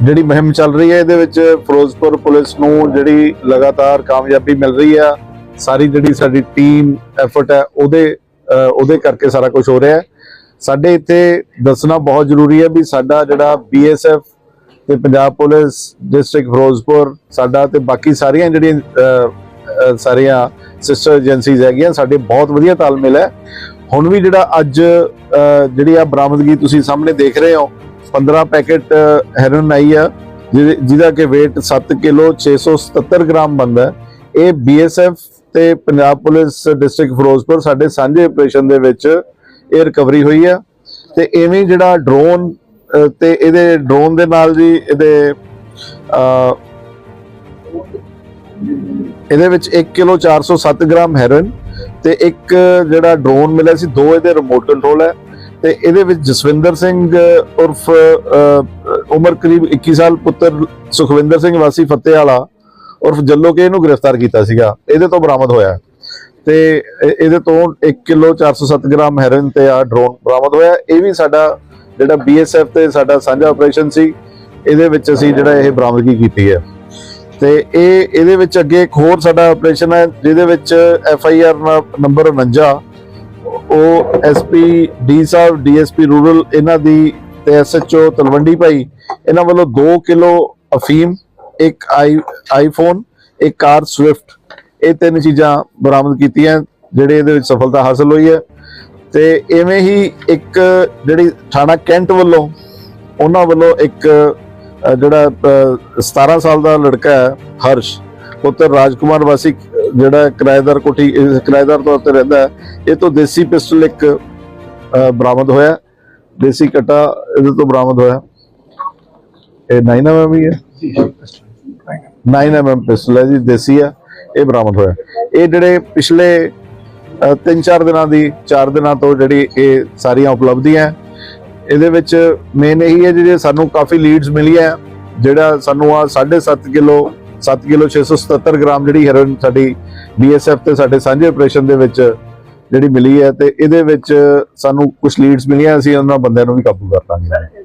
ਜਿਹੜੀ ਮੁਹਿੰਮ ਚੱਲ ਰਹੀ ਹੈ, ਇਹਦੇ ਵਿੱਚ ਫਿਰੋਜ਼ਪੁਰ ਪੁਲਿਸ ਨੂੰ ਜਿਹੜੀ ਲਗਾਤਾਰ ਕਾਮਯਾਬੀ ਮਿਲ ਰਹੀ ਆ। ਸਾਰੀ ਜਿਹੜੀ ਸਾਡੀ ਟੀਮ ਐਫਰਟ ਹੈ, ਉਹਦੇ ਉਹਦੇ ਕਰਕੇ ਸਾਰਾ ਕੁਝ ਹੋ ਰਿਹਾ ਹੈ। ਸਾਡੇ ਇੱਥੇ ਦੱਸਣਾ ਬਹੁਤ ਜ਼ਰੂਰੀ ਹੈ ਵੀ ਸਾਡਾ ਜਿਹੜਾ ਬੀਐਸਐਫ ਤੇ ਪੰਜਾਬ ਪੁਲਿਸ ਡਿਸਟ੍ਰਿਕਟ ਫਿਰੋਜ਼ਪੁਰ, ਸਾਡਾ ਤੇ ਬਾਕੀ ਸਾਰੀਆਂ ਜਿਹੜੀਆਂ ਸਾਰੀਆਂ ਸਿਸਟਰ ਏਜੰਸੀਜ਼ ਹੈਗੀਆਂ, ਸਾਡੇ ਬਹੁਤ ਵਧੀਆ ਤਾਲਮੇਲ ਹੈ। ਹੁਣ ਵੀ ਜਿਹੜਾ ਅੱਜ ਜਿਹੜੀ ਆ ਬਰਾਮਦਗੀ ਤੁਸੀਂ ਸਾਹਮਣੇ ਦੇਖ ਰਹੇ ਹੋ 15 ਪੈਕੇਟ ਹੈਰਨ ਆਈ ਆ, ਜਿਹਦੇ- ਜਿਹਦਾ ਕਿ weight 7 ਕਿਲੋ 677 ਗ੍ਰਾਮ ਬਣਦਾ ਹੈ। ਇਹ ਬੀਐਸਐਫ ਤੇ ਪੰਜਾਬ ਪੁਲਿਸ ਡਿਸਟ੍ਰਿਕਟ ਫਿਰੋਜ਼ਪੁਰ ਸਾਡੇ ਸਾਂਝੇ ਆਪਰੇਸ਼ਨ ਦੇ ਵਿੱਚ ਇਹ ਰਿਕਵਰੀ ਹੋਈ ਆ ਤੇ ਐਵੇਂ ਜਿਹੜਾ ਡਰੋਨ ਤੇ ਇਹਦੇ ਡਰੋਨ ਦੇ ਨਾਲ ਜੀ ਇਹਦੇ ਇਹਦੇ ਵਿੱਚ 1 ਕਿਲੋ 407 ਗ੍ਰਾਮ ਹੈਰਨ ਤੇ ਇੱਕ ਜਿਹੜਾ ਡਰੋਨ ਮਿਲਿਆ ਸੀ, ਦੋ ਇਹਦੇ ਰਿਮੋਟ ਕੰਟਰੋਲ ਹੈ ਤੇ ਇਹਦੇ ਵਿੱਚ ਜਸਵਿੰਦਰ ਸਿੰਘ ਉਰਫ ਉਮਰ ਕਰੀਬ 21 ਸਾਲ ਪੁੱਤਰ ਸੁਖਵਿੰਦਰ ਸਿੰਘ ਵਾਸੀ ਫਤਿਹ ਵਾਲਾ ਉਰਫ ਜੱਲੋ ਕੇ ਇਹਨੂੰ ਗ੍ਰਿਫਤਾਰ ਕੀਤਾ ਸੀਗਾ। ਇਹਦੇ ਤੋਂ ਬਰਾਮਦ ਹੋਇਆ ਤੇ ਇਹਦੇ ਤੋਂ 1 ਕਿਲੋ 407 ਗ੍ਰਾਮ ਹੈਰਨ ਤੇ ਆ ਡਰੋਨ ਬਰਾਮਦ ਹੋਇਆ। ਇਹ ਵੀ ਸਾਡਾ ਜਿਹੜਾ ਬੀਐਸਐਫ ਤੇ ਸਾਡਾ ਸਾਂਝਾ ਆਪਰੇਸ਼ਨ ਸੀ, ਇਹਦੇ ਵਿੱਚ ਅਸੀਂ ਜਿਹੜਾ ਇਹ ਬਰਾਮਦਗੀ ਕੀਤੀ ਹੈ। ਤੇ ਇਹ, ਇਹਦੇ ਵਿੱਚ ਅੱਗੇ ਇੱਕ ਹੋਰ ਸਾਡਾ ਆਪਰੇਸ਼ਨ ਹੈ, ਜਿਹਦੇ ਵਿੱਚ ਐਫ ਆਈ ਆਰ ਨੰਬਰ 49 ਉਹ ਐਸਪੀ ਡੀ ਸਾਹਿਬ ਡੀਐਸਪੀ ਰੂਰਲ ਇਹਨਾਂ ਦੀ ਤੇ ਐਸਐਚਓ ਤਲਵੰਡੀ ਭਾਈ ਇਹਨਾਂ ਵੱਲੋਂ 2 ਕਿਲੋ ਅਫੀਮ ਇੱਕ ਆਈ ਆਈਫੋਨ ਇੱਕ ਕਾਰ ਸਵਿਫਟ ਇਹ ਤਿੰਨ ਚੀਜ਼ਾਂ ਬਰਾਮਦ ਕੀਤੀਆਂ ਜਿਹੜੇ ਇਹਦੇ ਵਿੱਚ ਸਫਲਤਾ ਹਾਸਲ ਹੋਈ ਹੈ। ਤੇ ਐਵੇਂ ਹੀ ਇੱਕ ਜਿਹੜੀ ਥਾਣਾ ਕੈਂਟ ਵੱਲੋਂ ਉਹਨਾਂ ਵੱਲੋਂ ਇੱਕ ਜਿਹੜਾ ਅਹ, 17 ਸਾਲ ਦਾ ਲੜਕਾ ਹੈ ਹਰਸ਼ ਪੁੱਤਰ ਰਾਜਕੁਮਾਰ ਵਾਸੀ ਜਿਹੜਾ ਕਿਰਾਏਦਾਰ ਕੋਠੀ ਕਿਰਾਏਦਾਰ ਤੌਰ ਤੇ ਰਹਿੰਦਾ ਇਹ ਤੋਂ ਦੇਸੀ ਪਿਸਟਲ ਇੱਕ ਬਰਾਮਦ ਹੋਇਆ ਦੇਸੀ ਕਟਾ ਇਹਦੇ ਤੋਂ ਬਰਾਮਦ ਹੋਇਆ ਇਹ 9mm ਹੀ ਹੈ। 9mm ਪਿਸਟਲ ਹੈ ਜੀ, ਦੇਸੀ ਆ ਇਹ ਬਰਾਮਦ ਹੋਇਆ ਇਹ ਜਿਹੜੇ ਪਿਛਲੇ 3-4 ਦਿਨਾਂ ਦੀ 4 ਦਿਨਾਂ ਤੋਂ ਜਿਹੜੀ ਇਹ ਸਾਰੀਆਂ ਉਪਲਬਧੀਆਂ ਇਹਦੇ ਵਿੱਚ ਮੇਨ ਇਹੀ ਹੈ ਜਿਹੜੇ ਸਾਨੂੰ ਕਾਫੀ ਲੀਡਸ ਮਿਲੀਆਂ ਜਿਹੜਾ ਸਾਨੂੰ ਆ 7.5 ਕਿਲੋ 7 ਕਿਲੋ 677 ਗ੍ਰਾਮ ਜਿਹੜੀ ਹੈਰੋਇਨ ਸਾਡੀ ਬੀਐਸਐਫ ਤੇ ਸਾਡੇ ਸਾਂਝੇ ਆਪਰੇਸ਼ਨ ਦੇ ਵਿੱਚ ਜਿਹੜੀ ਮਿਲੀ ਹੈ ਤੇ ਇਹਦੇ ਵਿੱਚ ਸਾਨੂੰ ਕੁਝ ਲੀਡਸ ਮਿਲੀਆਂ, ਅਸੀਂ ਉਹਨਾਂ ਬੰਦਿਆਂ ਨੂੰ ਵੀ ਕਾਬੂ ਕਰ ਲਾਂਗੇ।